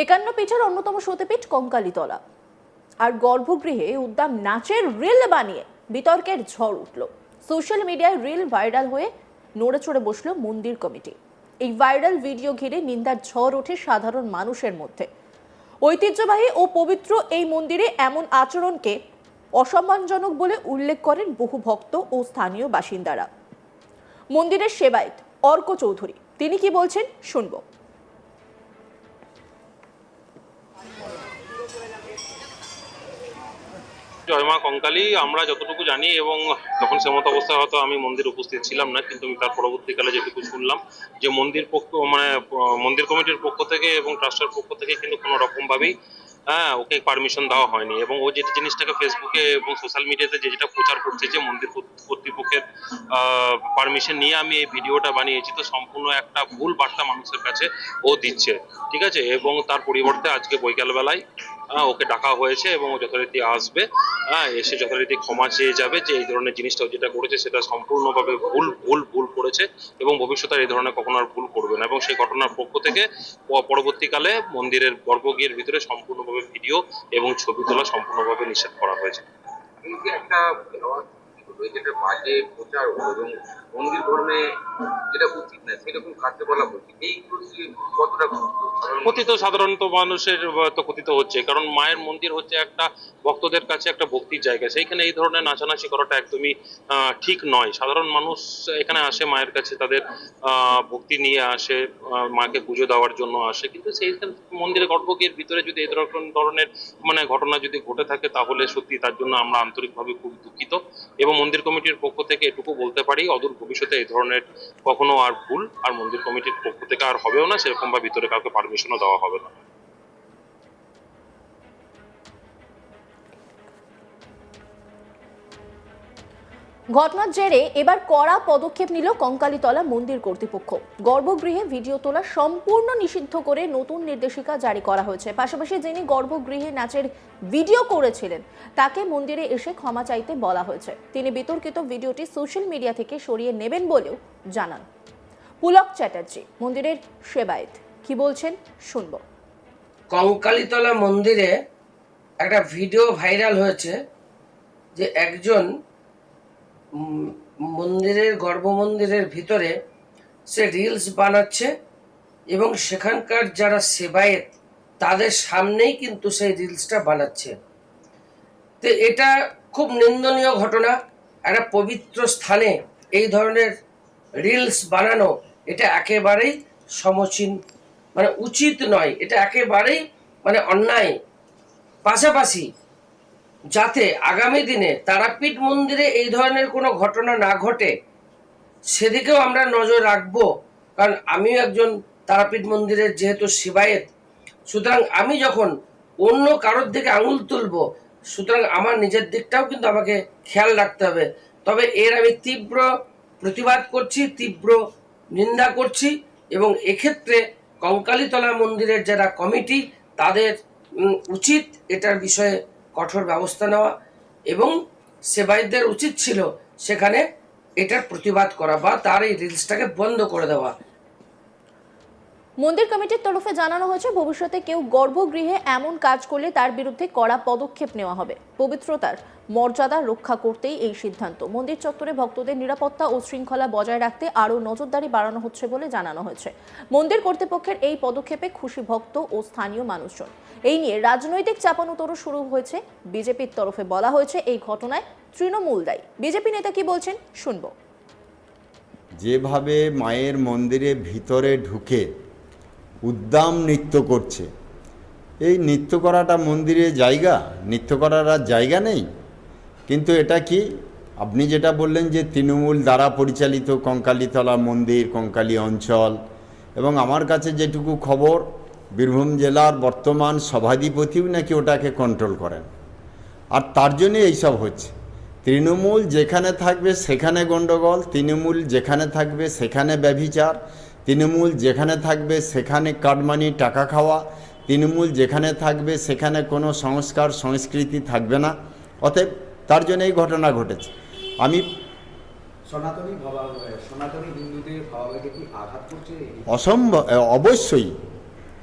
একান্ন পীঠের অন্যতম সতীপীঠ কঙ্কালীতলা। আর গর্ভগৃহে উদ্দাম নাচের রিল বানিয়ে বিতর্কের ঝড় উঠল। সোশ্যাল মিডিয়ায় রিল ভাইরাল হয়ে নড়ে চড়ে বসল মন্দির কমিটি। এই ভাইরাল ভিডিও ঘিরে নিন্দার ঝড় ওঠে সাধারণ মানুষের মধ্যে। ঐতিহ্যবাহী ও পবিত্র এই মন্দিরে এমন আচরণকে অসম্মানজনক বলে উল্লেখ করেন বহু ভক্ত ও স্থানীয় বাসিন্দারা। মন্দিরের সেবায়ত অর্ক চৌধুরী। তিনি কি বলছেন? শুনব। জয় মা কঙ্কালী, আমরা যতটুকু জানি এবং তখন সেমত অবস্থায় হয়তো আমি মন্দির উপস্থিত ছিলাম না, কিন্তু আমি তার পরবর্তীকালে যেটুকু শুনলাম যে মন্দির পক্ষ মানে মন্দির কমিটির পক্ষ থেকে এবং ট্রাস্টের পক্ষ থেকে কিন্তু কোনো রকম ভাবেই হ্যাঁ ওকে পারমিশন দেওয়া হয়নি এবং ও যে জিনিসটাকে ফেসবুকে এবং সোশ্যাল মিডিয়াতে যে যেটা প্রচার করছে যে মন্দির কর্তৃপক্ষের পারমিশন নিয়ে আমি এই ভিডিওটা বানিয়েছি, তো সম্পূর্ণ একটা ভুল বার্তা মানুষের কাছে ও দিচ্ছে, ঠিক আছে? এবং তার পরিবর্তে আজকে বৈকালবেলায় ওকে ডাকা হয়েছে এবং ও যথারীতি আসবে। হ্যাঁ এসে যথারীতি ক্ষমা চেয়ে যাবে যে এই ধরনের জিনিসটা যেটা করেছে সেটা সম্পূর্ণভাবে ভুল ভুল ভুল করেছে এবং ভবিষ্যতে এই ধরনের কখনো আর ভুল করবে না। এবং সেই ঘটনার পক্ষ থেকে পরবর্তীকালে মন্দিরের গর্ভগৃহের ভিতরে সম্পূর্ণভাবে ভিডিও এবং ছবি তোলা সম্পূর্ণভাবে নিষেধ করা হয়েছে। এই যে একটা যেটা বাজে প্রচার এবং মন্দির ধর্মে যেটা উচিত না সেরকম বলা উচিত এইগুলো কতটা গুরুত্ব? ক্ষতি তো সাধারণত মানুষের তো ক্ষতি তো হচ্ছে, কারণ মায়ের মন্দির হচ্ছে একটা ভক্তদের কাছে একটা ভক্তির জায়গা। সেইখানে এই ধরনের নাচানাচি করাটা একদমই ঠিক নয়। সাধারণ মানুষ এখানে আসে মায়ের কাছে, তাদের ভক্তি নিয়ে আসে মাকে পুজো দেওয়ার জন্য আসে। কিন্তু সেই মন্দিরের গর্ভগৃহের ভিতরে যদি এই ধরনের মানে ঘটনা যদি ঘটে থাকে, তাহলে সত্যি তার জন্য আমরা আন্তরিকভাবে খুব দুঃখিত। এবং মন্দির কমিটির পক্ষ থেকে এটুকু বলতে পারি, অদূর ভবিষ্যতে এই ধরনের কখনো আর ভুল আর মন্দির কমিটির পক্ষ থেকে আর হবেও না সেরকম বা ভিতরে কাউকে পারমিশনও দেওয়া হবে না। ঘটনার জেরে এবার কড়া পদক্ষেপ নিল কঙ্কালীতলা মন্দির কর্তৃপক্ষ। গর্ভগৃহে ভিডিও তোলা সম্পূর্ণ নিষিদ্ধ করে নতুন নির্দেশিকা জারি করা হয়েছে। পাশাপাশি যিনি গর্ভগৃহে নাচের ভিডিও করেছিলেন, তাকে মন্দিরে এসে ক্ষমা চাইতে বলা হয়েছে। তিনি বিতর্কিত ভিডিওটি সোশ্যাল মিডিয়া থেকে সরিয়ে নেবেন বলেও জানান। পুলক চ্যাটার্জি, মন্দিরের সেবায়েত। কি বলছেন? শুনব। কঙ্কালীতলা মন্দিরে একটা ভিডিও ভাইরাল হয়েছে যে একজন মন্দিরের, গর্ভমন্দিরের ভিতরে সে রিলস বানাচ্ছে এবং সেখানকার যারা সেবায়েত, তাদের সামনেই কিন্তু সেই রিলসটা বানাচ্ছে। তো এটা খুব নিন্দনীয় ঘটনা। একটা পবিত্র স্থানে এই ধরনের রিলস বানানো, এটা একেবারেই সমচীন মানে উচিত নয়। এটা একেবারেই মানে অন্যায়। পাশাপাশি যাতে আগামী দিনে তারাপীঠ মন্দিরে এই ধরনের কোনো ঘটনা না ঘটে, সেদিকেও আমরা নজর রাখব, কারণ আমিও একজন তারাপীঠ মন্দিরের যেহেতু সেবায়েত, সুতরাং আমি যখন অন্য কারোর দিকে আঙুল তুলবো, সুতরাং আমার নিজের দিকটাও কিন্তু আমাকে খেয়াল রাখতে হবে। তবে এর আমি তীব্র প্রতিবাদ করছি, তীব্র নিন্দা করছি, এবং এক্ষেত্রে কঙ্কালীতলা মন্দিরের যারা কমিটি, তাদের উচিত এটার বিষয়ে কঠোর ব্যবস্থা নেওয়া এবং সেবায়তদের উচিত ছিল সেখানে এটার প্রতিবাদ করা বা তার এই রিলসটাকে বন্ধ করে দেওয়া। মন্দির কমিটির তরফে জানানো হয়েছে, ভবিষ্যতে কেউ গর্ভগৃহে এমন কাজ করলে তার বিরুদ্ধে কড়া পদক্ষেপ নেওয়া হবে। পবিত্রতার মর্যাদা রক্ষা করতেই এই সিদ্ধান্ত। মন্দির চত্বরে ভক্তদের নিরাপত্তা ও শৃঙ্খলা বজায় রাখতে আরও নজরদারি বাড়ানো হচ্ছে বলে জানানো হয়েছে। মন্দির কর্তৃপক্ষের এই পদক্ষেপে খুশি ভক্ত ও স্থানীয় মানুষজন। এই নিয়ে রাজনৈতিক চাপানোতরও শুরু হয়েছে। বিজেপির তরফে বলা হয়েছে, এই ঘটনায় তৃণমূল দায়ী। বিজেপি নেতা কি বলছেন, শুনব। যেভাবে মায়ের মন্দিরে ভিতরে ঢুকে উদ্দাম নৃত্য করছে। এই নৃত্য করাটা মন্দিরে জায়গা? নৃত্য করার আর জায়গা নেই? কিন্তু এটা কি? আপনি যেটা বললেন যে তৃণমূল দ্বারা পরিচালিত কঙ্কালীতলা মন্দির, কঙ্কালী অঞ্চল, এবং আমার কাছে যেটুকু খবর, বীরভূম জেলার বর্তমান সভাধিপতিও নাকি ওটাকে কন্ট্রোল করেন। আর তার জন্যে এইসব হচ্ছে। তৃণমূল যেখানে থাকবে সেখানে গণ্ডগোল তৃণমূল যেখানে থাকবে সেখানে ব্যভিচার তৃণমূল যেখানে থাকবে সেখানে কাটমানি টাকা খাওয়া। তৃণমূল যেখানে থাকবে সেখানে কোনো সংস্কার সংস্কৃতি থাকবে না। অতএব তার জন্য এই ঘটনা ঘটেছে। আমি অসম্ভব অবশ্যই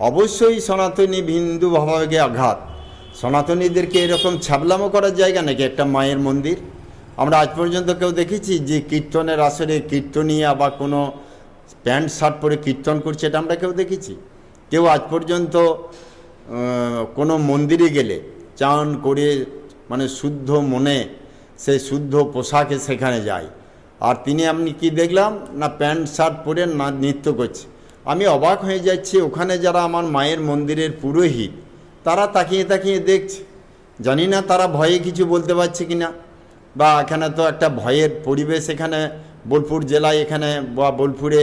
অবশ্যই সনাতনী হিন্দু ভাবাবেগে আঘাত। সনাতনীদেরকে এরকম ছাবলামো করার জায়গা নাকি একটা মায়ের মন্দির? আমরা আজ পর্যন্ত কেউ দেখেছি যে কীর্তনের আসরে কীর্তনিয়া বা কোনো প্যান্ট, শার্ট পরে কীর্তন করছে, এটা আমরা কেউ দেখেছি। কেউ আজ পর্যন্ত কোনো মন্দিরে গেলে চান করে মানে শুদ্ধ মনে সেই শুদ্ধ পোশাকে সেখানে যায়। আর তিনি আপনি কি দেখলাম? না, প্যান্ট, শার্ট পরে না, নৃত্য করছে। আমি অবাক হয়ে যাচ্ছি, ওখানে যারা আমার মায়ের মন্দিরের পুরোহিত, তারা তাকিয়ে তাকিয়ে দেখছে। জানি না তারা ভয়ে কিছু বলতে পারছে কি না বা এখানে তো একটা ভয়ের পরিবেশ এখানে বোলপুর জেলায় এখানে বা বোলপুরে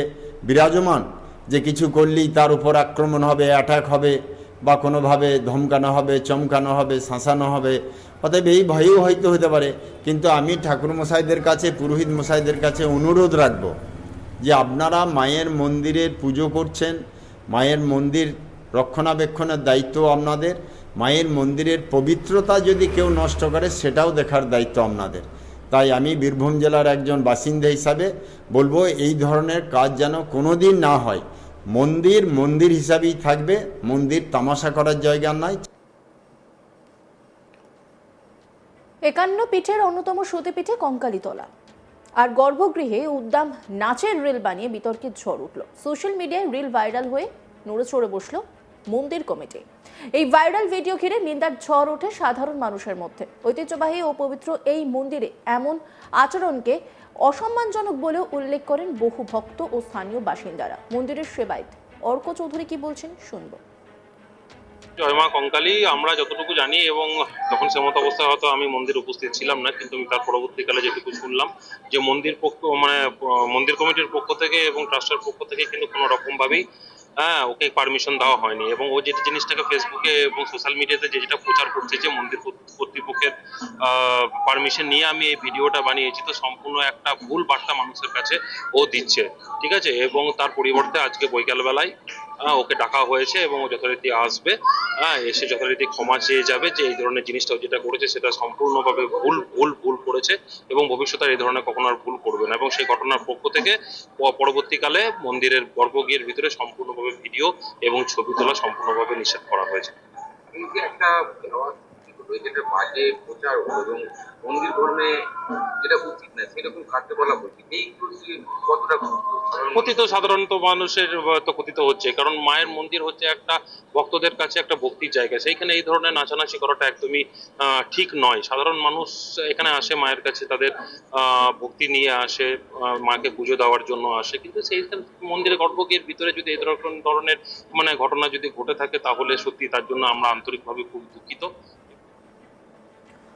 বিরাজমান, যে কিছু করলেই তার উপর আক্রমণ হবে অ্যাটাক হবে বা কোনোভাবে ধমকানো হবে, চমকানো হবে, শাঁসানো হবে। অতএব এই ভয়েও হয়তো হতে পারে, কিন্তু আমি ঠাকুর মশাইদের কাছে, পুরোহিত মশাইদের কাছে অনুরোধ রাখব যে আপনারা মায়ের মন্দিরের পুজো করছেন, মায়ের মন্দির রক্ষণাবেক্ষণের দায়িত্ব আপনাদের, মায়ের মন্দিরের পবিত্রতা যদি কেউ নষ্ট করে, সেটাও দেখার দায়িত্ব আপনাদের। তাই আমি বীরভূম জেলার একজন বাসিন্দা হিসাবে বলব, এই ধরনের কাজ যেন কোনো দিন না হয়। মন্দির মন্দির হিসাবেই থাকবে, মন্দির তামাশা করার জায়গা নয় একান্ন পিঠের অন্যতম সতীপীঠে কঙ্কালীতলা। আর গর্ভগৃহে উদ্দাম নাচের রিল বানিয়ে বিতর্কের ঝড় উঠল। সোশ্যাল মিডিয়ায় রিল ভাইরাল হয়ে নড়ে চড়ে বসল মন্দির কমিটি। এই ভাইরাল ভিডিও ঘিরে নিন্দার ঝড় ওঠে সাধারণ মানুষের মধ্যে। ঐতিহ্যবাহী ও পবিত্র এই মন্দিরে এমন আচরণকে অসম্মানজনক বলেও উল্লেখ করেন বহু ভক্ত ও স্থানীয় বাসিন্দারা। মন্দিরের সেবায়ত অর্ক চৌধুরী কি বলছেন শুনব। জয় মা কঙ্কালী, আমরা যতটুকু জানি এবং তখন সেমত অবস্থায় হয়তো আমি মন্দির উপস্থিত ছিলাম না, কিন্তু আমি তার পরবর্তীকালে যেটুকু শুনলাম যে মন্দির পক্ষ মানে মন্দির কমিটির পক্ষ থেকে এবং ট্রাস্টের পক্ষ থেকে কিন্তু কোনো রকম ভাবেই হ্যাঁ ওকে পারমিশন দেওয়া হয়নি এবং ও যেটা জিনিসটাকে ফেসবুকে এবং সোশ্যাল মিডিয়াতে যে যেটা প্রচার করছে যে মন্দির কর্তৃ- কর্তৃপক্ষের পারমিশন নিয়ে আমি এই ভিডিওটা বানিয়েছি, তো সম্পূর্ণ একটা ভুল বার্তা মানুষের কাছে ও দিচ্ছে, ঠিক আছে? এবং তার পরিবর্তে আজকে বৈকালবেলায় ওকে ডাকা হয়েছে এবং ও যথারীতি আসবে। হ্যাঁ এসে যথারীতি ক্ষমা চেয়ে যাবে যে এই ধরনের জিনিসটা যেটা করেছে সেটা সম্পূর্ণভাবে ভুল ভুল ভুল করেছে এবং ভবিষ্যতে এই ধরনের কখনো আর ভুল করবে না এবং সেই ঘটনার পক্ষ থেকে পরবর্তীকালে মন্দিরের গর্ভগৃহের ভিতরে সম্পূর্ণভাবে ভিডিও এবং ছবি তোলা সম্পূর্ণভাবে নিষেধ করা হয়েছে। একটা একটা বাজে প্রচার এবং মন্দির ধর্মে যেটা উচিত না, সেরকম কাজকে বলা বলছি এইগুলো কি কতটা সাধারণ ক্ষতি তো সাধারণত মানুষের তো ক্ষতি তো হচ্ছে, কারণ মায়ের মন্দির হচ্ছে একটা ভক্তদের কাছে একটা ভক্তির জায়গা। সেইখানে এই ধরনের নাচানাচি করাটা একদমই ঠিক নয়। সাধারণ মানুষ এখানে আসে মায়ের কাছে, তাদের ভক্তি নিয়ে আসে মাকে পুজো দেওয়ার জন্য আসে। কিন্তু সেই মন্দিরের গর্ভগৃহের ভিতরে যদি এই ধরনের ধরনের মানে ঘটনা যদি ঘটে থাকে, তাহলে সত্যি তার জন্য আমরা আন্তরিকভাবে খুব দুঃখিত।